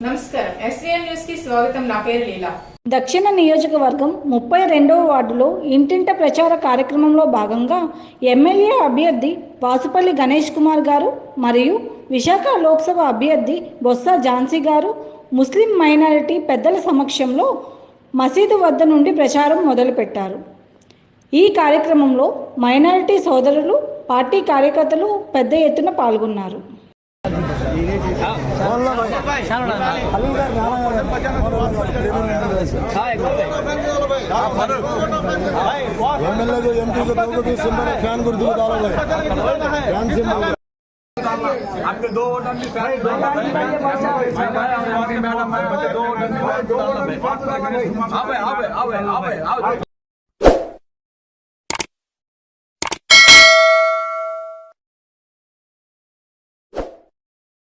నమస్కారం. ఎస్వీఎన్ న్యూస్కి స్వాగతం. నా పేరు లీలా. దక్షిణ నియోజకవర్గం ముప్పై రెండవ వార్డులో ఇంటింట ప్రచార కార్యక్రమంలో భాగంగా ఎమ్మెల్యే అభ్యర్థి వాసుపల్లి గణేష్ కుమార్ గారు మరియు విశాఖ లోక్సభ అభ్యర్థి బొత్స ఝాన్సీ గారు ముస్లిం మైనారిటీ పెద్దల సమక్షంలో మసీదు వద్ద నుండి ప్రచారం మొదలుపెట్టారు. ఈ కార్యక్రమంలో మైనారిటీ సోదరులు పార్టీ కార్యకర్తలు పెద్ద ఎత్తున పాల్గొన్నారు. एमएलए को एमपी को दोनों को सिंबल फैन गुर्दू को डालो भाई फैन सिंबल आपके दो वोट हम भी पहले दो मैडम मैडम दो वोट हम